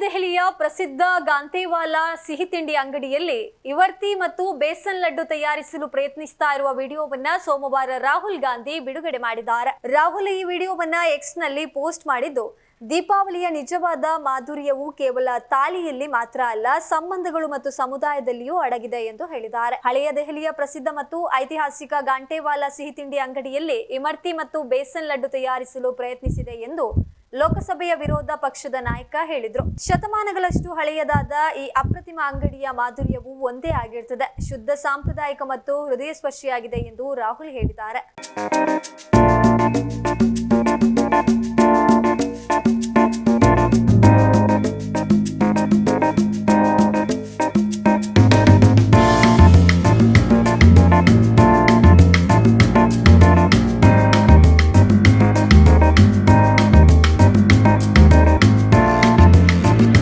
ದೆಹಲಿಯ ಪ್ರಸಿದ್ಧ ಗಾಂತೇವಾಲಾ ಸಿಹಿ ತಿಂಡಿ ಅಂಗಡಿಯಲ್ಲಿ ಇವರ್ತಿ ಮತ್ತು ಬೇಸನ್ ಲಡ್ಡು ತಯಾರಿಸಲು ಪ್ರಯತ್ನಿಸ್ತಾ ಇರುವ ವಿಡಿಯೋವನ್ನ ಸೋಮವಾರ ರಾಹುಲ್ ಗಾಂಧಿ ಬಿಡುಗಡೆ ಮಾಡಿದ್ದಾರೆ. ರಾಹುಲ್ ಈ ವಿಡಿಯೋವನ್ನ ಎಕ್ಸ್ನಲ್ಲಿ ಪೋಸ್ಟ್ ಮಾಡಿದ್ದು, ದೀಪಾವಳಿಯ ನಿಜವಾದ ಮಾಧುರ್ಯವು ಕೇವಲ ತಾಳಿಯಲ್ಲಿ ಮಾತ್ರ ಅಲ್ಲ, ಸಂಬಂಧಗಳು ಮತ್ತು ಸಮುದಾಯದಲ್ಲಿಯೂ ಅಡಗಿದೆ ಎಂದು ಹೇಳಿದ್ದಾರೆ. ಹಳೆಯ ದೆಹಲಿಯ ಪ್ರಸಿದ್ಧ ಮತ್ತು ಐತಿಹಾಸಿಕ ಗಾಂಟೇವಾಲಾ ಸಿಹಿ ತಿಂಡಿ ಅಂಗಡಿಯಲ್ಲಿ ಇಮರ್ತಿ ಮತ್ತು ಬೇಸನ್ ಲಡ್ಡು ತಯಾರಿಸಲು ಪ್ರಯತ್ನಿಸಿದೆ ಎಂದು ಲೋಕಸಭೆಯ ವಿರೋಧ ಪಕ್ಷದ ನಾಯಕ ಹೇಳಿದ್ರು. ಶತಮಾನಗಳಷ್ಟು ಹಳೆಯದಾದ ಈ ಅಪ್ರತಿಮ ಅಂಗಡಿಯ ಮಾಧುರ್ಯವು ಒಂದೇ ಆಗಿರ್ತದೆ. ಶುದ್ಧ ಸಾಂಪ್ರದಾಯಿಕ ಮತ್ತು ಹೃದಯ ಸ್ಪರ್ಶಿಯಾಗಿದೆ ಎಂದು ರಾಹುಲ್ ಹೇಳಿದ್ದಾರೆ.